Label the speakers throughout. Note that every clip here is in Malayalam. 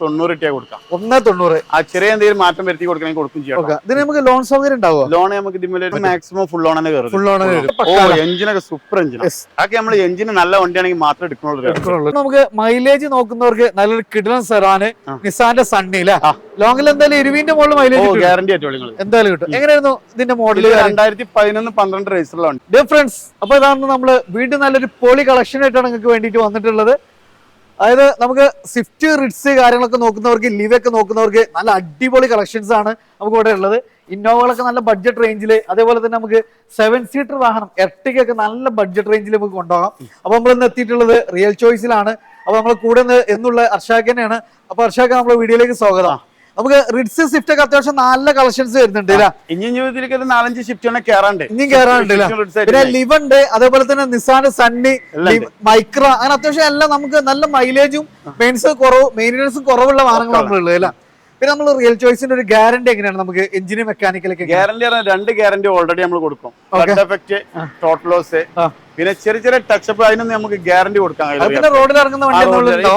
Speaker 1: തൊണ്ണൂറ് ഇട്ടിയാ കൊടുക്കാം.
Speaker 2: ഒന്ന് തൊണ്ണൂറ്.
Speaker 1: ആ ചെറിയ എന്തെങ്കിലും മാറ്റം വരുത്തി കൊടുക്കണമെങ്കിൽ കൊടുക്കും ചെയ്യാം
Speaker 2: ഇതിന് നമുക്ക് ലോൺ സൗകര്യം ഉണ്ടാവോ?
Speaker 1: ലോൺ നമുക്ക് ഇതിന്മേൽ മാക്സിമം ഫുൾ ഓൺ തന്നെ കയറും.
Speaker 2: ഫുൾ ഓൺ
Speaker 1: ഓ എഞ്ചിനൊക്കെ സൂപ്പർ എഞ്ചിൻ. അതൊക്കെ നമ്മൾ എഞ്ചിന് നല്ല വണ്ടിയാണെങ്കിൽ മാത്രം എടുക്കണുള്ളൂ
Speaker 2: നമുക്ക് മൈലേജ് നോക്കുന്നവർക്ക് നല്ലൊരു കിടിലൻ സെറാന്. നിസാന്റെ സണ്ണി അല്ലേ ലോങ്ങിൽ എന്തായാലും ഇരുവിന്റെ മുകളിൽ മൈലേജ്
Speaker 1: ഗ്യാരണ്ടി ആയിട്ട് നിങ്ങൾ
Speaker 2: എന്തായാലും കിട്ടും. എങ്ങനെയായിരുന്നു ഇതിന്റെ മോഡൽ
Speaker 1: രണ്ടായിരത്തി പതിനൊന്ന് പന്ത്രണ്ട് റേസുള്ള
Speaker 2: ഡിഫറൻസ് അപ്പൊ ഇതാണ് നമ്മൾ വീണ്ടും നല്ലൊരു പോളി കളക്ഷൻ ആയിട്ടാണ് നിങ്ങൾക്ക് വേണ്ടിയിട്ട് വന്നിട്ടുള്ളത്. അതായത് നമുക്ക് സ്വിഫ്റ്റ് റിഡ്സ് കാര്യങ്ങളൊക്കെ നോക്കുന്നവർക്ക് ലിവ് ഒക്കെ നോക്കുന്നവർക്ക് നല്ല അടിപൊളി കളക്ഷൻസ് ആണ് നമുക്ക് ഇവിടെ ഉള്ളത്. ഇന്നോവകളൊക്കെ നല്ല ബഡ്ജറ്റ് റേഞ്ചിൽ അതേപോലെ തന്നെ നമുക്ക് സെവൻ സീറ്റർ വാഹനം എർട്ടിക്കൊക്കെ നല്ല ബഡ്ജറ്റ് റേഞ്ചിൽ നമുക്ക് കൊണ്ടുപോകാം. അപ്പൊ നമ്മൾ ഇന്ന് എത്തിയിട്ടുള്ളത് റിയൽ ചോയ്സിലാണ് അപ്പൊ നമ്മൾ കൂടെ എന്നുള്ള അർഷാഖ് തന്നെയാണ്. അപ്പൊ അർഷാഖ് നമ്മുടെ വീഡിയോയിലേക്ക് സ്വാഗതം. നമുക്ക് റിഡ്സ് സ്വിഫ്റ്റ് ഒക്കെ അത്യാവശ്യം നല്ല കളക്ഷൻസ് വരുന്നുണ്ട്
Speaker 1: ഇനി ജീവിതത്തിലേക്ക് ഒരു നാലഞ്ച് സ്വിഫ്റ്റ് കയറാണ്ട്
Speaker 2: ഇനിയും കയറാനുണ്ട് ല്ലേ? പിന്നെ ലിവ് ഉണ്ട് അതേപോലെ തന്നെ നിസാൻ സണ്ണി മൈക്ര അങ്ങനെ അത്യാവശ്യം എല്ലാം നമുക്ക് നല്ല മൈലേജും മെയിൻസ് കുറവ് മെയിന്റനൻസും കുറവുള്ള വാഹനങ്ങളാണ് ഉള്ളത് അല്ല പിന്നെ നമ്മൾ റിയൽ ചോയ്സിന്റെ ഒരു ഗ്യാരണ്ടി എങ്ങനെയാണ് നമുക്ക് എഞ്ചിന് മെക്കാനിക്കലൊക്കെ
Speaker 1: ഗ്യാരണ്ടി രണ്ട് ഗ്യാരണ്ടി ഓൾറെഡി നമ്മൾ കൊടുക്കും. Effect total loss. പിന്നെ ചെറിയ ചെറിയ ടച്ചപ്പ് അതിനൊന്നും നമുക്ക് ഗ്യാരണ്ടി കൊടുക്കാൻ കഴിയില്ല.
Speaker 2: റോഡിൽ ഇറങ്ങുന്ന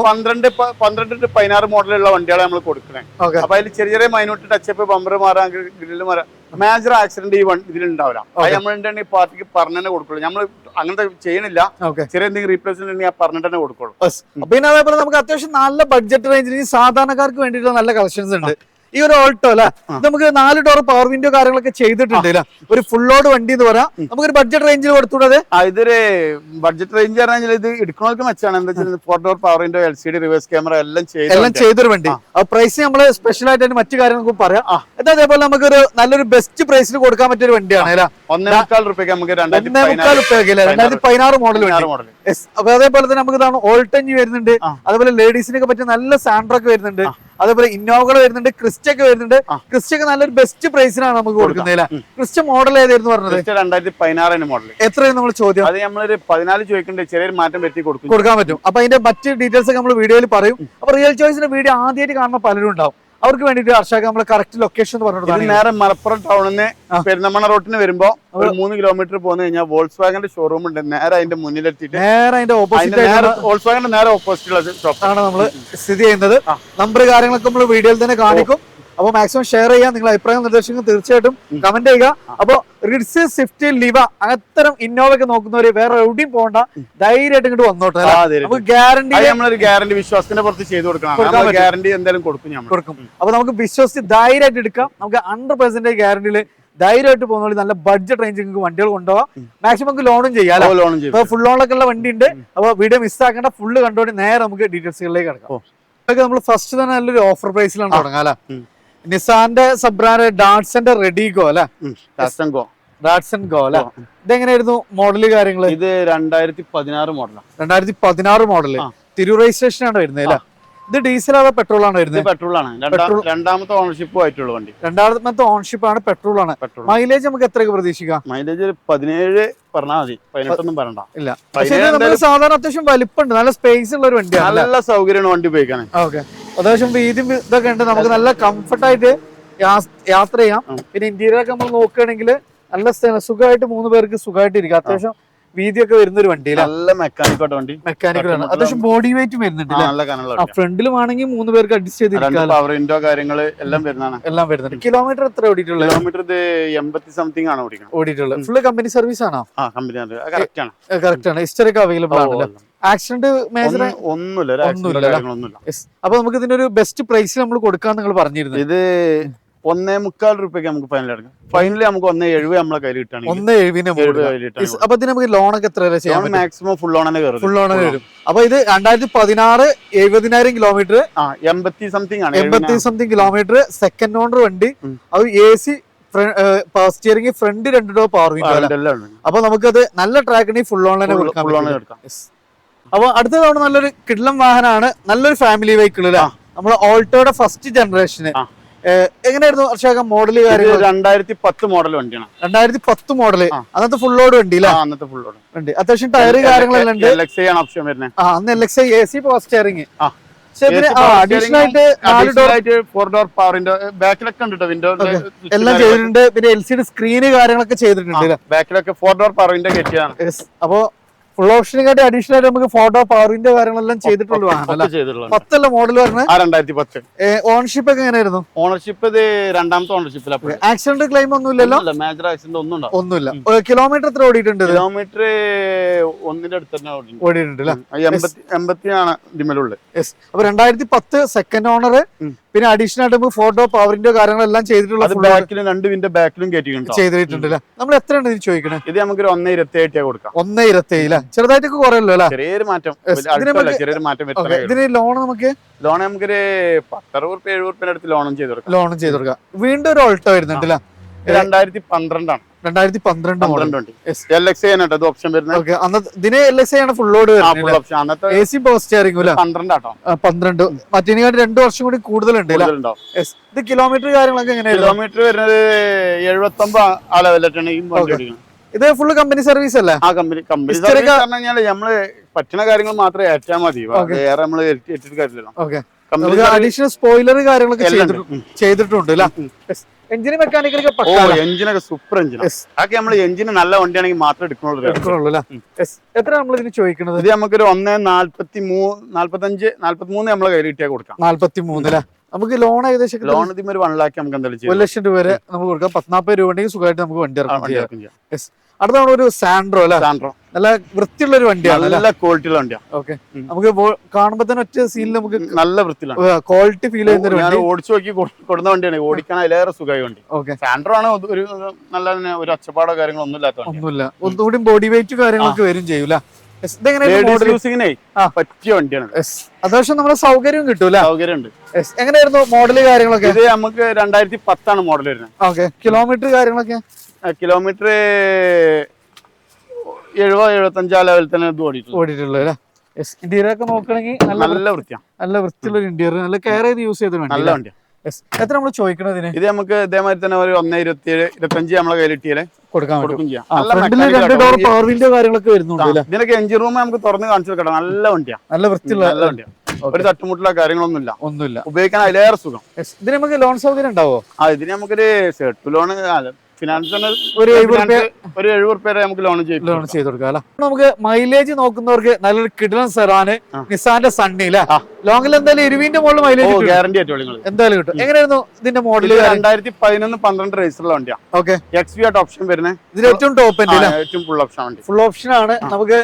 Speaker 1: പന്ത്രണ്ട് പന്ത്രണ്ട് ടു പതിനാറ് മോഡലുള്ള വണ്ടികളെ നമ്മൾ കൊടുക്കണേ. അപ്പൊ അതിൽ ചെറിയ ചെറിയ മൈനൂട്ട് ടച്ചപ്പ് ബമ്പർ മാറാൻ ഗ്രില്ല് മാറാൻ മേജർ ആക്സിഡന്റ് ഈ ഇതിലുണ്ടാവില്ല. അത് ഈ പാർട്ടിക്ക് പറഞ്ഞു തന്നെ കൊടുക്കുള്ളൂ. നമ്മൾ അങ്ങനത്തെ ചെയ്യണില്ല. ചെറിയ എന്തെങ്കിലും റീപ്ലേസ്മെന്റ് ഉണ്ടെങ്കിൽ പറഞ്ഞു തന്നെ കൊടുക്കുള്ളൂ.
Speaker 2: പിന്നെ അതേപോലെ നമുക്ക് അത്യാവശ്യം നല്ല ബഡ്ജറ്റ് റേഞ്ചിൽ സാധാരണക്കാർക്ക് വേണ്ടിയിട്ടുള്ള നല്ല കളക്ഷൻസ് ഉണ്ട്. ഈ ഒരു ഓൾട്ടോ അല്ലെ? നമുക്ക് നാല് ഡോർ പവർ വിൻഡോ കാര്യങ്ങളൊക്കെ ചെയ്തിട്ടുണ്ട് അല്ലെ ഒരു ഫുൾ ലോഡ് വണ്ടി എന്ന് പറയാം. നമുക്കൊരു ബഡ്ജറ്റ് റേഞ്ചിൽ കൊടുത്തൂടത്
Speaker 1: ആ ഇതൊരു ബഡ്ജറ്റ് റേഞ്ച് പറഞ്ഞാൽ ഇത് എടുക്കണവർക്ക് മെച്ചാണ് എന്താ വെച്ചാൽ four door power window L C D reverse camera എല്ലാം ചെയ്ത്
Speaker 2: എല്ലാം ചെയ്തൊരു വണ്ടി. ആ. പ്രൈസ് നമ്മൾ സ്പെഷ്യൽ ആയിട്ട് മറ്റു കാര്യങ്ങൾക്കും പറയാം. എന്താ അതേപോലെ നമുക്കൊരു നല്ലൊരു ബെസ്റ്റ് പ്രൈസിൽ കൊടുക്കാൻ പറ്റിയ ഒരു വണ്ടിയാണ് അല്ലേ?
Speaker 1: ഒന്നേ മുക്കാൽ റുപ്യക്ക് നമുക്ക് രണ്ടായിരത്തി
Speaker 2: ഒന്നേ മുക്കാൽ ഉപ്പയൊക്കെ അല്ലേ? രണ്ടായിരത്തി പതിനാറ് മോഡൽ
Speaker 1: മോഡൽ.
Speaker 2: അപ്പൊ അതേപോലെ തന്നെ നമുക്ക് ഇതാണ് ഓൾട്ടഞ്ഞ് വരുന്നുണ്ട്.
Speaker 1: അതുപോലെ
Speaker 2: അതേപോലെ ലേഡീസിനൊക്കെ പറ്റിയ നല്ല സാൻഡ്രൊക്കെ വരുന്നുണ്ട്. അതേപോലെ ഇന്നോവകൾ വരുന്നുണ്ട് ക്രിസ്റ്റ ഒക്കെ വരുന്നുണ്ട്. ക്രിസ്റ്റ ഒക്കെ നല്ലൊരു ബെസ്റ്റ് പ്രൈസിനാണ് നമുക്ക് കൊടുക്കുന്നത്. ക്രിസ്റ്റ മോഡൽ ഏതായിരുന്നു പറഞ്ഞത്?
Speaker 1: രണ്ടായിരത്തി പതിനാറിന് മോഡൽ
Speaker 2: എത്രയാണ് നമ്മൾ ചോദ്യം?
Speaker 1: അത് നമ്മൾ പതിനാല് ചോദിക്കേണ്ട ചെറിയൊരു മാറ്റം വരുത്തി കൊടുക്കും.
Speaker 2: കൊടുക്കാൻ പറ്റും. അപ്പൊ അതിന്റെ മറ്റ് ഡീറ്റെയിൽസ് ഒക്കെ നമ്മൾ വീഡിയോയിൽ പറയും. അപ്പൊ റിയൽ ചോയ്സിന്റെ വീഡിയോ ആദ്യമായിട്ട് കാണുന്ന പലരും ഉണ്ടാവും. അവർക്ക് വേണ്ടിയിട്ട് ഹർഷാക്ക് നമ്മൾ കറക്റ്റ് ലൊക്കേഷൻ എന്ന്
Speaker 1: നേരെ മലപ്പുറം
Speaker 2: ആ.
Speaker 1: പെരുന്തമണ്ണ റോട്ടിന് വരുമ്പോ ഒരു മൂന്ന് കിലോമീറ്റർ പോന്നു കഴിഞ്ഞാൽ വോൾസ് വാഗന്റെ ഷോറൂം ഉണ്ട്. നേരെ അതിന്റെ മുന്നിലെത്തിയിട്ട്
Speaker 2: നേരെ അതിന്റെ ഓപ്പോസിറ്റ്
Speaker 1: വോൾസ് വാഗന്റെ നേരെ ഓപ്പോസിറ്റ് ഉള്ള ഷോപ്പ്
Speaker 2: ആണ് നമ്മൾ സ്ഥിതി ചെയ്യുന്നത്. നമ്പർ കാര്യങ്ങളൊക്കെ നമ്മൾ വീഡിയോയിൽ തന്നെ കാണിക്കും. അപ്പൊ മാക്സിമം ഷെയർ ചെയ്യാം നിങ്ങൾ അഭിപ്രായം നിർദ്ദേശങ്ങൾ തീർച്ചയായിട്ടും കമന്റ് ചെയ്യുക. അപ്പൊ റിഡ്സ് സ്വിഫ്റ്റ് ലിവ അത്തരം ഇന്നോവ ഒക്കെ നോക്കുന്നവര് വേറെ എവിടെയും പോകണ്ട. ധൈര്യമായിട്ട് ഇങ്ങോട്ട് വന്നോട്ടെ നമുക്ക് ഗ്യാരണ്ടി
Speaker 1: നമ്മളൊരു ഗ്യാരണ്ടി വിശ്വാസത്തിന്റെ പുറത്ത് ചെയ്ത് കൊടുക്കണം. ഗ്യാരണ്ടി എന്തായാലും കൊടുക്കും
Speaker 2: കൊടുക്കും. അപ്പൊ നമുക്ക് വിശ്വസിച്ച് ധൈര്യമായിട്ട് എടുക്കാം. നമുക്ക് ഹൺഡ്രഡ് പെർസെന്റേജ് ഗ്യാരണ്ടിയിൽ ധൈര്യമായിട്ട് പോകുന്ന നല്ല ബഡ്ജറ്റ് റേഞ്ചിൽ നിങ്ങൾക്ക് വണ്ടികൾ കൊണ്ടുപോകാം മാക്സിമം നമുക്ക് ലോണും ചെയ്യാം അപ്പൊ ഫുൾ ലോണൊക്കെ ഉള്ള വണ്ടി ഉണ്ട് അപ്പൊ വീഡിയോ മിസ്സാക്കേണ്ട ഫുള്ള് കണ്ടോണ്ട് നേരെ നമുക്ക് ഡീറ്റെയിൽസുകളിലേക്ക് കിടക്കാം. നമ്മൾ ഫസ്റ്റ് തന്നെ നല്ലൊരു ഓഫർ പ്രൈസിലാണ് തുടങ്ങാം അല്ലെ. നിസാന്റെ സബ്രാന്റെ ഡാറ്റ്സന്റെ റെഡിഗോ അല്ലെ?
Speaker 1: ടാസ്റ്റൻഗോ
Speaker 2: ഡാറ്റ്സൺ ഗോ അല്ലെ? ഇതെങ്ങനെയായിരുന്നു മോഡൽ കാര്യങ്ങൾ
Speaker 1: ഇത് രണ്ടായിരത്തി പതിനാറ് മോഡലാണ്
Speaker 2: രണ്ടായിരത്തി പതിനാറ് മോഡൽ
Speaker 1: തിരൂർ
Speaker 2: തിരു രജിസ്ട്രേഷൻ ആണ് വരുന്നത് അല്ലെ? ഇത് ഡീസൽ അതോ പെട്രോൾ ആണ് വരുന്നത്
Speaker 1: പെട്രോൾ ആണ് രണ്ടാമത്തെ ഓണർഷിപ്പ് ആയിട്ടുള്ള വണ്ടി.
Speaker 2: രണ്ടാമത്തെ ഓണർഷിപ്പ് ആണ് പെട്രോൾ ആണ്
Speaker 1: പെട്രോൾ
Speaker 2: മൈലേജ് നമുക്ക് എത്രയൊക്കെ പ്രതീക്ഷിക്കാം?
Speaker 1: മൈലേജ് പതിനേഴ് പറഞ്ഞാൽ മതി. പതിനെട്ടൊന്നും പറയണ്ട.
Speaker 2: ഇല്ല. പക്ഷേ സാധാരണ അത്യാവശ്യം വലിപ്പമുണ്ട്. നല്ല സ്പേസ് ഉള്ള ഒരു വണ്ടിയാണ്?
Speaker 1: നല്ല സൗകര്യമാണ് വണ്ടി ഉപയോഗിക്കാൻ
Speaker 2: ഓക്കെ. അത്യാവശ്യം വീതി ഇതൊക്കെ ഉണ്ട്. നമുക്ക് നല്ല കംഫർട്ട് ആയിട്ട് യാത്ര ചെയ്യാം. പിന്നെ ഇന്റീരിയർ ഒക്കെ നമ്മൾ നോക്കുകയാണെങ്കിൽ നല്ല സുഖമായിട്ട് മൂന്ന് പേർക്ക് സുഖമായിട്ട് ഇരിക്കാം. അത്യാവശ്യം വീതിയൊക്കെ വരുന്ന ഒരു വണ്ടി
Speaker 1: നല്ല മെക്കാനിക്കോട്ട് വണ്ടി.
Speaker 2: മെക്കാനിക്കൽ ആണ്
Speaker 1: തട്ടുമുട്ടുള്ള
Speaker 2: അത്യാവശ്യം ബോഡി വെയിറ്റ് വരുന്നുണ്ട്?
Speaker 1: നല്ല
Speaker 2: ഫ്രണ്ടിലും ആണെങ്കിൽ മൂന്ന് പേർക്ക് അഡ്ജസ്റ്റ് ചെയ്തിരിക്കാം
Speaker 1: പവർ വിൻഡോ കാര്യങ്ങൾ എല്ലാം വരുന്നതാണ്.
Speaker 2: എല്ലാം വരുന്നുണ്ട്. കിലോമീറ്റർ എത്ര ഓടിയിട്ടുള്ളത്?
Speaker 1: കിലോമീറ്റർ ഇത് എൺപത്തി സംതിങ് ആണ് ഓടിക്കുന്നത്.
Speaker 2: ഓടിയിട്ടുള്ളത്. ഫുള്ള് കമ്പനി സർവീസ് ആണോ?
Speaker 1: കമ്പനി കറക്റ്റ് ആണ്.
Speaker 2: കറക്റ്റ് ആണ്. ഹിസ്റ്ററി ഒക്കെ അവൈലബിൾ
Speaker 1: ആണല്ലോ?
Speaker 2: ആക്സിഡന്റ് മേജർ
Speaker 1: ഒന്നുമില്ല.
Speaker 2: ഒന്നുമില്ല, അപ്പൊ നമുക്ക് ഇതിന്റെ ഒരു ബെസ്റ്റ് പ്രൈസ് നമ്മൾ കൊടുക്കാൻ നിങ്ങൾ പറഞ്ഞിരുന്നു.
Speaker 1: ഇത് ഒന്നേ മുക്കാൽ റുപ്യക്ക് നമുക്ക് ഫൈനൽ അടക്കാം ഫൈനലി നമുക്ക് ഒന്നേ എഴുപത് നമ്മളെ കയ്യിൽ കിട്ടുകയാണെങ്കിൽ
Speaker 2: അപ്പൊ ഇതിന് നമുക്ക് ലോണൊക്കെ എത്ര വരെ ചെയ്യാം
Speaker 1: മാക്സിമം ഫുൾ ഓണേ കയറും.
Speaker 2: ഫുൾ ഓണേ വരും അപ്പൊ ഇത് രണ്ടായിരത്തി പതിനാറ് എഴുപതിനായിരം കിലോമീറ്റർ
Speaker 1: എൺപത്തി സംതിങ് ആണ്.
Speaker 2: എൺപത്തി സംതിങ് കിലോമീറ്റർ സെക്കൻഡ് ഓണർ വണ്ടി അത് A C power steering front രണ്ട് ഡോ പവർ വിൻഡോ അപ്പൊ നമുക്കത് നല്ല track full online
Speaker 1: full on എടുക്കാം.
Speaker 2: അപ്പൊ അടുത്ത തവണ നല്ലൊരു കിഡ്ലം വാഹനമാണ് നല്ലൊരു ഫാമിലി വെഹിക്കിൾ നമ്മളെ ഓൾട്ടോയുടെ ഫസ്റ്റ് ജനറേഷന്. എങ്ങനെയായിരുന്നു അർഷാകം
Speaker 1: മോഡൽ
Speaker 2: കാര്യങ്ങൾ
Speaker 1: രണ്ടായിരത്തി പത്ത് മോഡൽ വണ്ടിയാണ്.
Speaker 2: രണ്ടായിരത്തി പത്ത്
Speaker 1: മോഡൽ.
Speaker 2: അന്നത്തെ ഫുൾ ലോഡ് വണ്ടി
Speaker 1: അന്നത്തെ ഫുൾ ലോഡ്
Speaker 2: വണ്ടി. അത്യാവശ്യം ടയർ കാര്യങ്ങളെല്ലാം ഉണ്ട്.
Speaker 1: എൽ എക്സ് ആണ് ഓപ്ഷൻ വരുന്നത്
Speaker 2: ആ അന്ന് L X A C power steering എല്ലാം ചെയ്തിട്ടുണ്ട്. പിന്നെ എൽ സി ഡി സ്ക്രീന് കാര്യങ്ങളൊക്കെ ചെയ്തിട്ടുണ്ട്?
Speaker 1: ബാക്കിലൊക്കെ ഫോർ ഡോർ വിൻഡോ കെറ്റിയാണ്.
Speaker 2: അപ്പോ ഫുൾ ഓപ്ഷനെക്കാട്ടി അഡീഷണൽ ആയിട്ട് നമുക്ക് ഫോട്ടോ പവറിന്റെ കാര്യങ്ങളെല്ലാം ചെയ്തിട്ടുള്ള വാഹനം അല്ല? പത്തല്ല മോഡൽ വരുന്നത്?
Speaker 1: ആ രണ്ടായിരത്തി പത്ത്
Speaker 2: ഓൺഷിപ്പ് ഒക്കെ എങ്ങനെയായിരുന്നു?
Speaker 1: ഓണർഷിപ്പ് ഇത് രണ്ടാമത്തെ ഓണർഷിപ്പിലാണ്
Speaker 2: ആക്സിഡന്റ് ക്ലെയിം ഒന്നും ഇല്ലല്ലോ
Speaker 1: മേജർ ആക്സിഡന്റ് ഒന്നും
Speaker 2: ഒന്നുമില്ല. കിലോമീറ്റർ എത്ര ഓടിയിട്ടുണ്ട്?
Speaker 1: കിലോമീറ്റർ ഒന്നിന്റെ അടുത്ത് തന്നെ ഓടിയിട്ടുണ്ട്.
Speaker 2: അല്ലേ?
Speaker 1: എൺപത്തിയാണ് ഇതിമേലുള്ളത്
Speaker 2: അപ്പൊ രണ്ടായിരത്തി പത്ത് സെക്കൻഡ് ഓണർ പിന്നെ അഡീഷണൽ ആയിട്ട് നമുക്ക് ഫോട്ടോ പവറിന്റെ കാര്യങ്ങളെല്ലാം ചെയ്തിട്ടുള്ള
Speaker 1: ബാക്കിലും രണ്ട് വിന്റെ ബാക്കിലും
Speaker 2: ചെയ്തിട്ടുണ്ട് അല്ലേ? നമ്മൾ എത്രയാണ് ഇത് ചോദിക്കണേ?
Speaker 1: ഇത് നമുക്ക് ഒന്നേ ഇരുപത്തി കൊടുക്കാം.
Speaker 2: ഒന്നേ ഇരുപത്തി ഏഴില ചെറുതായിട്ടൊക്കെ കുറയല്ലോ അല്ലേ?
Speaker 1: ചെറിയൊരു മാറ്റം. ചെറിയൊരു മാറ്റം
Speaker 2: ഇതിന് ലോൺ നമുക്ക്
Speaker 1: ലോൺ നമുക്കൊരു പത്തറുപത് റുപ്യ എഴുപത് റുപ്യ അടുത്ത് ലോണും ചെയ്ത് കൊടുക്കാം.
Speaker 2: ലോണും ചെയ്ത് കൊടുക്കാം. വീണ്ടും ഒരു ഓൾട്ടോ വരുന്നുണ്ട് അല്ലേ?
Speaker 1: രണ്ടായിരത്തി പന്ത്രണ്ടാണ്.
Speaker 2: രണ്ടായിരത്തി പന്ത്രണ്ട്
Speaker 1: എൽ എക്സ് ആണ് ഇത് ഓപ്ഷൻ വരുന്നത്?
Speaker 2: ഓക്കെ അന്ന് ഇതിന് എൽ എക്സ് ആണ് ഫുൾ ലോഡ് വരുന്നത്
Speaker 1: ഫുൾ ഓപ്ഷൻ അന്നത്തെ
Speaker 2: എ സി പവർ സ്റ്റിയറിംഗ് അല്ലേ?
Speaker 1: പന്ത്രണ്ടാട്ടോ.
Speaker 2: ആ, പന്ത്രണ്ട്. മറ്റേതിനെക്കാട്ടി രണ്ടു വർഷം കൂടി കൂടുതലുണ്ട്. ഇത് കിലോമീറ്റർ കാര്യങ്ങളൊക്കെ എങ്ങനെയാണ്
Speaker 1: കിലോമീറ്റർ വരുന്നത് എഴുപത്തി ഒമ്പത് ആ ലെവലിലാണ്
Speaker 2: ഇത് ഫുള്ള് കമ്പനി സർവീസ് അല്ലേ?
Speaker 1: ആ കമ്പനി കമ്പനി സർവീസ് പറഞ്ഞു കഴിഞ്ഞാൽ നമ്മൾ പറ്റുന്ന കാര്യങ്ങൾ മാത്രമേ ഏറ്റാ മതി. വേറെ നമ്മൾ ഏറ്റിട്ട് കാര്യമില്ലല്ലോ.
Speaker 2: ഓക്കെ
Speaker 1: കമ്പനി
Speaker 2: നമുക്ക് അഡീഷണൽ സ്പോയിലർ കാര്യങ്ങളൊക്കെ ചെയ്തിട്ടുണ്ട് അല്ലേ? എഞ്ചിന് മെക്കാനിക്കലൊക്കെ
Speaker 1: എഞ്ചിനൊക്കെ സൂപ്പർ എഞ്ചിൻ. അതൊക്കെ നമ്മൾ എഞ്ചിന് നല്ല വണ്ടിയാണെങ്കിൽ മാത്രമേ
Speaker 2: എടുക്കണുള്ളൂ അല്ലേ. എത്ര നമ്മൾ ഇതിന് ചോദിക്കുന്നത്
Speaker 1: ഇത് നമുക്കൊരു ഒന്ന് നാല്പത്തി മൂ നാല്പത്തഞ്ച് നാല്പത്തി മൂന്ന് നമ്മളെ കയ്യിൽ കിട്ടിയാൽ കൊടുക്കാം.
Speaker 2: നാല്പത്തി മൂന്നില നമുക്ക് ലോൺ ഏകദേശം
Speaker 1: ലോൺ ഒരു വൺ ലാക്ക് നമുക്ക് എന്തായാലും
Speaker 2: ഒരു ലക്ഷം രൂപ വരെ നമുക്ക് കൊടുക്കാം. പത്നാപ്പത് രൂപ ഉണ്ടെങ്കിൽ സുഖമായിട്ട് നമുക്ക് വണ്ടി ഇറക്കാം. അടുത്ത നമ്മൾ ഒരു സാൻഡ്രോ അല്ലെ?
Speaker 1: സാൻഡ്രോ
Speaker 2: നല്ല വൃത്തിയുള്ള ഒരു വണ്ടിയാണ് നല്ല
Speaker 1: നല്ല ക്വാളിറ്റിയുള്ള വണ്ടിയാണ്
Speaker 2: ഓക്കെ. നമുക്ക് കാണുമ്പോ തന്നെ ഒറ്റ സീനിൽ നമുക്ക്
Speaker 1: നല്ല വൃത്തിയിലാണ്.
Speaker 2: ക്വാളിറ്റി ഫീൽ ചെയ്യുന്ന ഒരു വണ്ടി.
Speaker 1: ഓടിച്ചു നോക്കി കൊടുക്കുന്ന വണ്ടിയാണ്. ഓടിക്കാൻ അതിലേറെ സുഖമായി വണ്ടി.
Speaker 2: ഓക്കെ
Speaker 1: സാൻഡ്രോ ആണ് ഒരു- നല്ല ഒരു ഒച്ചപ്പാടോ കാര്യങ്ങളോ ഒന്നും ഇല്ലാത്ത
Speaker 2: ഒന്നുമില്ല. ഒന്നുകൂടി ബോഡി വെയിറ്റ് കാര്യങ്ങളൊക്കെ വരും ചെയ്യൂല
Speaker 1: യൂസിങ്ങിനെ
Speaker 2: ആ.
Speaker 1: പറ്റിയ വണ്ടിയാണ്.
Speaker 2: അത്യാവശ്യം നമ്മുടെ സൗകര്യം കിട്ടൂല
Speaker 1: സൗകര്യമുണ്ട്.
Speaker 2: എങ്ങനെയായിരുന്നു മോഡൽ കാര്യങ്ങളൊക്കെ?
Speaker 1: ഇത് നമുക്ക് രണ്ടായിരത്തി പത്താണ് മോഡൽ വരുന്നത്.
Speaker 2: ഓക്കെ കിലോമീറ്റർ കാര്യങ്ങളൊക്കെ?
Speaker 1: കിലോമീറ്റർ എഴുപത് എഴുപത്തഞ്ച് ആ ലെവലിൽ തന്നെ ഇത്
Speaker 2: ഓടിയിട്ടുള്ളൂ അല്ലേ? ഇന്റീരിയർ ഒക്കെ നോക്കണമെങ്കിൽ നല്ല
Speaker 1: നല്ല വൃത്തിയാണ്
Speaker 2: നല്ല വൃത്തിയുള്ള ഇന്റീരിയർ നല്ല കെയർ ചെയ്ത് യൂസ് ചെയ്ത
Speaker 1: നല്ല
Speaker 2: വണ്ടി
Speaker 1: വണ്ടിയാണ്
Speaker 2: എത്ര നമ്മൾ ചോദിക്കണതിന്
Speaker 1: ഇത് നമുക്ക് ഇതേമാതിരി തന്നെ ഒരു ഒന്ന് ഇരുപത്തി ഏഴ് ഇരുപത്തഞ്ച് നമ്മളെ കയ്യിൽ കിട്ടിയാലേ
Speaker 2: കൊടുക്കാൻ പവർ വിൻഡോ കാര്യങ്ങളൊക്കെ വരുന്നുണ്ട്
Speaker 1: ആ,
Speaker 2: അല്ലേ?
Speaker 1: ഇതിനൊക്കെ എഞ്ചിൻ റൂം നമുക്ക് തുറന്ന് കാണിച്ചു കൊടുക്കണം നല്ല വണ്ടിയാണ്
Speaker 2: നല്ല വൃത്തിയുള്ള
Speaker 1: നല്ല വണ്ടിയാണ് ഒരു തട്ടുമുട്ടുള്ള കാര്യങ്ങളൊന്നും ഇല്ല
Speaker 2: ഒന്നുമില്ല.
Speaker 1: ഉപയോഗിക്കാൻ അതിലേറെ സുഖം.
Speaker 2: ഇതിന് നമുക്ക് ലോൺ സൗകര്യം ഉണ്ടാവോ?
Speaker 1: ആ ഇതിന് നമുക്കൊരു ഷർട്ട് ലോൺ
Speaker 2: ഒരു എഴുപത് റുപ്യ
Speaker 1: ഒരു എഴുപത് റുപ്യ നമുക്ക് ലോൺ
Speaker 2: ലോൺ ചെയ്ത് കൊടുക്കാം അല്ലെ? നമുക്ക് മൈലേജ് നോക്കുന്നവർക്ക് നല്ലൊരു കിടലൻ സെറാന്. നിസാന്റെ സണ്ണി അല്ലെ? ലോങ്ങിൽ എന്തായാലും ഇരുവിന്റെ മുകളിൽ
Speaker 1: ഓ
Speaker 2: മൈലേജ്
Speaker 1: ഗ്യാരണ്ടി ആയിട്ട്
Speaker 2: എന്തായാലും കിട്ടും. എങ്ങനെയായിരുന്നു ഇതിന്റെ മോഡൽ
Speaker 1: രണ്ടായിരത്തി പതിനൊന്ന് പന്ത്രണ്ട് രജിസ്റ്റർ വണ്ടിയാണ്
Speaker 2: ഓക്കെ
Speaker 1: എക്സ് വി ആയിട്ട് ഓപ്ഷൻ വരുന്നത്
Speaker 2: ഇതിൽ ഏറ്റവും ടോപ്പ്
Speaker 1: ഏറ്റവും ഫുൾ ഓപ്ഷൻ വണ്ടി.
Speaker 2: ഫുൾ ഓപ്ഷൻ ആണ്. നമുക്ക്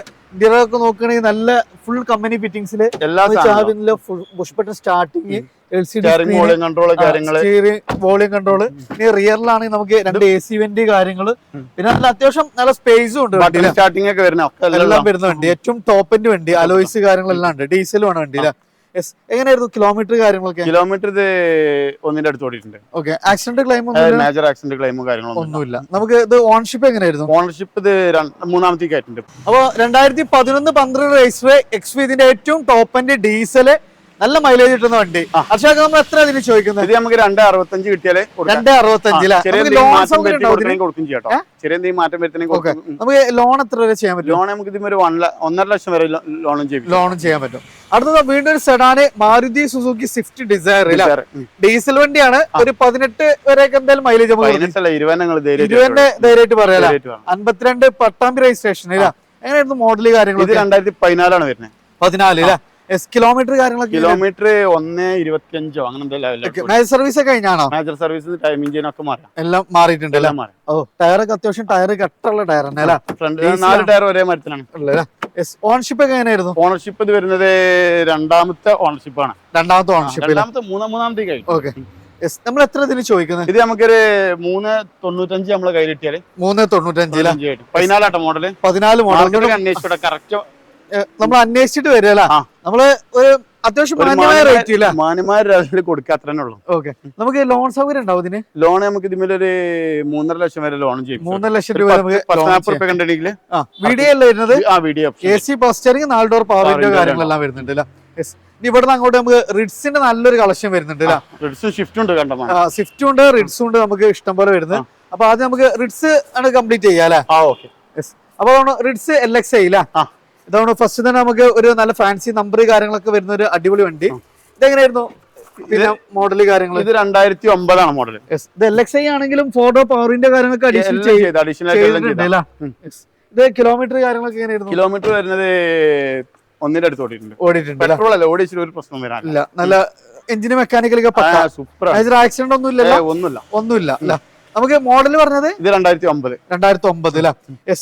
Speaker 2: ഒക്കെ നോക്കുകയാണെങ്കിൽ നല്ല ഫുൾ കമ്പനി ഫിറ്റിംഗ്സിൽ
Speaker 1: എല്ലാ
Speaker 2: button starting L C D
Speaker 1: volume control
Speaker 2: volume control ഇനി റിയറിലാണെങ്കിൽ നമുക്ക് രണ്ട് എ സി വെന്റ് കാര്യങ്ങൾ പിന്നെ നല്ല അത്യാവശ്യം നല്ല സ്പേസും ഉണ്ട് സ്റ്റാർട്ടിങ്
Speaker 1: സ്റ്റാർട്ടിംഗ് ഒക്കെ വരുന്ന
Speaker 2: എല്ലാം
Speaker 1: എല്ലാം
Speaker 2: വരുന്ന വണ്ടി. ഏറ്റവും ടോപ്പിന്റെ വണ്ടി. അലോയ്സ് കാര്യങ്ങളെല്ലാം ഉണ്ട്. ഡീസലും ആണ് വണ്ടി യെസ് എങ്ങനെയായിരുന്നു കിലോമീറ്റർ കാര്യങ്ങളൊക്കെ?
Speaker 1: കിലോമീറ്റർ ഇത് ഒന്നിന്റെ അടുത്ത് ഓടിയിട്ടുണ്ട്.
Speaker 2: Okay accident claim
Speaker 1: major accident ക്ലെയിമും കാര്യങ്ങളൊന്നും
Speaker 2: ഒന്നുമില്ല. നമുക്ക് ഇത് ഓൺഷിപ്പ് എങ്ങനെയായിരുന്നു?
Speaker 1: ഓണർഷിപ്പ് ഇത് മൂന്നാമത്തേക്കായിട്ടുണ്ട് മൂന്നാമത്തേക്ക് ആയിട്ടുണ്ട്.
Speaker 2: അപ്പൊ രണ്ടായിരത്തി പതിനൊന്ന് പന്ത്രണ്ട് റേസ് എക്സ് ഇതിന്റെ ഏറ്റവും ടോപ്പ് ഡീസൽ നല്ല മൈലേജ് കിട്ടുന്ന വണ്ടി. അർഷാക്ക് നമ്മൾ എത്ര അതിന് ചോദിക്കുന്നത്?
Speaker 1: ഇത് നമുക്ക് രണ്ട് അറുപത്തഞ്ച് കിട്ടിയാലേ.
Speaker 2: രണ്ട് അറുപത്തഞ്ചില
Speaker 1: ചെറിയ മാറ്റം വരുത്തണമെങ്കിൽ.
Speaker 2: നമുക്ക് ലോൺ എത്ര വരെ ചെയ്യാൻ പറ്റും?
Speaker 1: ലോൺ നമുക്ക് ഇതിന് ഒരു ഒന്നര ലക്ഷം വരെ ലോണും ചെയ്യും.
Speaker 2: ലോണും ചെയ്യാൻ പറ്റും. അടുത്തത് വീണ്ടും ഒരു sedan Maruti Suzuki Swift Dzire diesel വണ്ടിയാണ്. ഒരു പതിനെട്ട് വരെയൊക്കെ എന്തായാലും മൈലേജ് ഇരുപതിന്റെ ധൈര്യമായിട്ട് പറയാല. അൻപത്തിരണ്ട് പട്ടാമ്പി രജിസ്ട്രേഷൻ എങ്ങനെയായിരുന്നു മോഡൽ
Speaker 1: ഇത്
Speaker 2: കാര്യങ്ങളൊക്കെ?
Speaker 1: രണ്ടായിരത്തി പതിനാലാണ് വരുന്നത്.
Speaker 2: പതിനാല് അല്ലേ കിലോമീറ്റർ കാര്യങ്ങളൊക്കെ
Speaker 1: കിലോമീറ്റർ ഒന്ന് ഇരുപത്തിയഞ്ചോ അങ്ങനെ എന്തെങ്കിലും
Speaker 2: മേജർ സർവീസ് കഴിഞ്ഞാണോ?
Speaker 1: മേജർ സർവീസ് ടൈം ഇഞ്ചിൻ ഒക്കെ മാറാം.
Speaker 2: എല്ലാം മാറിയിട്ടുണ്ട്
Speaker 1: എല്ലാം മാറി.
Speaker 2: ഓ ടയറൊക്കെ അത്യാവശ്യം ടയർ കട്ടുള്ള ടയർ തന്നെ അല്ലേ?
Speaker 1: ഫ്രണ്ട് നാല് ടയർ ഒരേ മരത്തിലാണ്.
Speaker 2: ഓണർഷിപ്പ് ഒക്കെ എങ്ങനെയായിരുന്നു?
Speaker 1: ഓണർഷിപ്പ് ഇത് വരുന്നത് രണ്ടാമത്തെ ഓണർഷിപ്പ് ആണ്.
Speaker 2: രണ്ടാമത്തെ ഓണർഷിപ്പ്
Speaker 1: രണ്ടാമത്തെ മൂന്നാം മൂന്നാമത്തെ കഴിഞ്ഞു.
Speaker 2: ഓക്കെ നമ്മൾ എത്ര ഇതിന് ചോദിക്കുന്നത്?
Speaker 1: ഇത് നമുക്കൊരു മൂന്ന് തൊണ്ണൂറ്റഞ്ച് നമ്മളെ കയ്യിലിട്ടിയാൽ
Speaker 2: മൂന്ന് തൊണ്ണൂറ്റഞ്ചിൽ
Speaker 1: പതിനാലാട്ടോ മോഡൽ
Speaker 2: പതിനാല് മോഡൽ
Speaker 1: കറക്റ്റ്
Speaker 2: നമ്മൾ അന്വേഷിച്ചിട്ട്
Speaker 1: വരിക.
Speaker 2: നമ്മൾ ഒരു അത്യാവശ്യം മാന്യമായ റേറ്റ്
Speaker 1: മാന്യമായ ലെവലിൽ കൊടുക്കുക അത്രേ ഉള്ളൂ.
Speaker 2: ഓക്കെ. നമുക്ക് ലോൺ സൗകര്യം ഉണ്ടാവും ഇതിന്?
Speaker 1: ലോൺ നമുക്ക് ഇതിമേലൊരു മൂന്നര ലക്ഷം വരെ ലോൺ ചെയ്യും.
Speaker 2: മൂന്നര ലക്ഷം രൂപ നമുക്ക് വീഡിയോ അല്ലേ വരുന്നത്?
Speaker 1: ആ വീഡിയോ
Speaker 2: എ സി പോസ്റ്ററിങ് നാല് ഡോർ പവർ വിൻഡോ കാര്യങ്ങളെല്ലാം വരുന്നുണ്ട് അല്ലേ? യെസ് ഇനി ഇവിടെ അങ്ങോട്ട് നമുക്ക് റിഡ്സിന്റെ നല്ലൊരു കളക്ഷൻ വരുന്നുണ്ട്
Speaker 1: റിഡ്സും ഷിഫ്റ്റ് ഉണ്ട് കണ്ടോ
Speaker 2: സ്വിഫ്റ്റും ഉണ്ട് റിഡ്സും ഉണ്ട് നമുക്ക് ഇഷ്ടം പോലെ വരുന്നത്. അപ്പൊ ആദ്യം നമുക്ക് റിഡ്സ് ആണ് കംപ്ലീറ്റ് ചെയ്യാം അല്ലേ?
Speaker 1: ആ ഓക്കെ
Speaker 2: യെസ് അപ്പൊ റിഡ്സ് എൽ എക്സ്
Speaker 1: ആയില്ല.
Speaker 2: ഇതാണ് ഫസ്റ്റ് തന്നെ നമുക്ക് ഒരു നല്ല ഫാൻസി നമ്പർ കാര്യങ്ങളൊക്കെ വരുന്ന ഒരു അടിപൊളി വണ്ടി. ഇതെങ്ങനെയായിരുന്നു? പിന്നെ മോഡൽ കാര്യങ്ങൾ
Speaker 1: ഇത് രണ്ടായിരത്തി ഒമ്പതാണ് മോഡൽ
Speaker 2: ഇത് എൽ എക്സ് ഐ ആണെങ്കിലും ഫോട്ടോ പവറിന്റെ കാര്യങ്ങളൊക്കെ അഡീഷണൽ. ഇത് കിലോമീറ്റർ കാര്യങ്ങളൊക്കെ എങ്ങനെയായിരുന്നു?
Speaker 1: കിലോമീറ്റർ വരുന്നത് ഒന്നിന്റെ അടുത്ത് ഓടിയിട്ടുണ്ട്.
Speaker 2: ഓടിയിട്ടുണ്ട്
Speaker 1: പെട്രോൾ അല്ല ഓടിച്ചിട്ട് ഒരു പ്രശ്നം വരാനില്ല
Speaker 2: നല്ല എഞ്ചിന് മെക്കാനിക്കലൊക്കെ
Speaker 1: സൂപ്പർ
Speaker 2: ആക്സിഡന്റ് ഒന്നും ഇല്ലല്ലോ?
Speaker 1: ഒന്നുമില്ല.
Speaker 2: ഒന്നുമില്ല നമുക്ക് മോഡൽ പറഞ്ഞത്?
Speaker 1: ഇത് രണ്ടായിരത്തി ഒമ്പത്
Speaker 2: രണ്ടായിരത്തി ഒമ്പത് അല്ലെ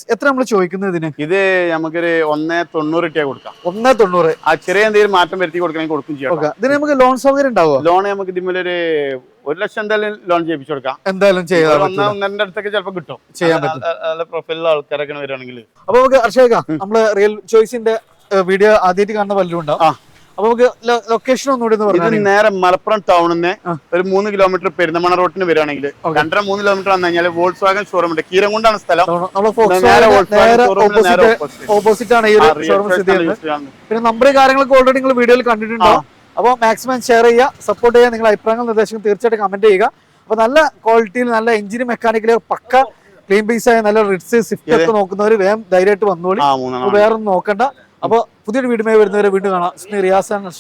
Speaker 2: എത്ര നമ്മൾ ചോദിക്കുന്നത് ഇതിന്?
Speaker 1: ഇത് നമുക്കൊരു ഒന്നേ തൊണ്ണൂറ് ഇട്ടിയാ കൊടുക്കാം.
Speaker 2: ഒന്നേ തൊണ്ണൂറ്.
Speaker 1: ആ ചെറിയ എന്തെങ്കിലും മാറ്റം വരുത്തി കൊടുക്കണമെങ്കിൽ കൊടുക്കും ചെയ്യാം
Speaker 2: ഓക്കെ ഇതിന് നമുക്ക് ലോൺ സൗകര്യം ഉണ്ടാവുമോ?
Speaker 1: ലോൺ നമുക്ക് ഇതിമേലൊരു ഒരു ലക്ഷം എന്തായാലും ലോൺ ചെയ്യിപ്പിച്ചു കൊടുക്കാം.
Speaker 2: എന്തായാലും ചെയ്യാം
Speaker 1: ഒരു
Speaker 2: പറ്റും
Speaker 1: ഒന്നേ ഒന്നരന്റെ അടുത്തൊക്കെ ചിലപ്പോൾ കിട്ടും.
Speaker 2: ചെയ്യാൻ
Speaker 1: പറ്റും നല്ല- പ്രൊഫൈലുള്ള ആൾക്കാരൊക്കെ വരുവാണെങ്കിൽ
Speaker 2: അപ്പൊ നമുക്ക് അർഷേക നമ്മൾ റിയൽ ചോയ്സിന്റെ വീഡിയോ ആദ്യമായിട്ട് കാണുന്ന പലരും ഉണ്ടാവും
Speaker 1: ആ.
Speaker 2: അപ്പൊ നമുക്ക് ലൊക്കേഷൻ ഒന്നുകൂടി ഒന്ന്
Speaker 1: ഇത് നേരെ മലപ്പുറം ടൗണിന്ന്
Speaker 2: നിന്ന്
Speaker 1: ഒരു മൂന്ന് കിലോമീറ്റർ പെരുന്തമണ റോഡിന് വരികയാണെങ്കിൽ. രണ്ടര മൂന്ന് കിലോമീറ്റർ വന്നു കഴിഞ്ഞാൽ വോൾസ് വാഗൻ ഷോറൂം ഉണ്ട്. കീരങ്കുണ്ടാണ് സ്ഥലം.
Speaker 2: ഓപ്പോസിറ്റ് ആണ് ഈ ഒരു ഷോറൂം സ്ഥിതി ചെയ്യുന്നത്. പിന്നെ നമ്പർ കാര്യങ്ങളൊക്കെ ഓൾറെഡി നിങ്ങൾ വീഡിയോയിൽ കണ്ടിട്ടുണ്ടോ? അപ്പോൾ മാക്സിമം ഷെയർ ചെയ്യുക സപ്പോർട്ട് ചെയ്യുക നിങ്ങളുടെ അഭിപ്രായങ്ങൾ നിർദ്ദേശങ്ങൾ തീർച്ചയായിട്ടും കമന്റ് ചെയ്യുക. അപ്പൊ നല്ല ക്വാളിറ്റിയിൽ നല്ല എഞ്ചിന് മെക്കാനിക്കൽ പക്ക ക്ലീൻ പീസ് ആയ നല്ല റിഡ്സ് സ്വിഫ്റ്റ് ഒക്കെ നോക്കുന്നവർ വേഗം ധൈര്യമായിട്ട് വന്നോളി.
Speaker 1: വേറൊന്നും
Speaker 2: വേറെ ഒന്നും നോക്കണ്ട. അപ്പൊ പുതിയൊരു വീടുമായി വരുന്നവരെ വീണ്ടും കാണാം റിയാസ് ആൻഡ്.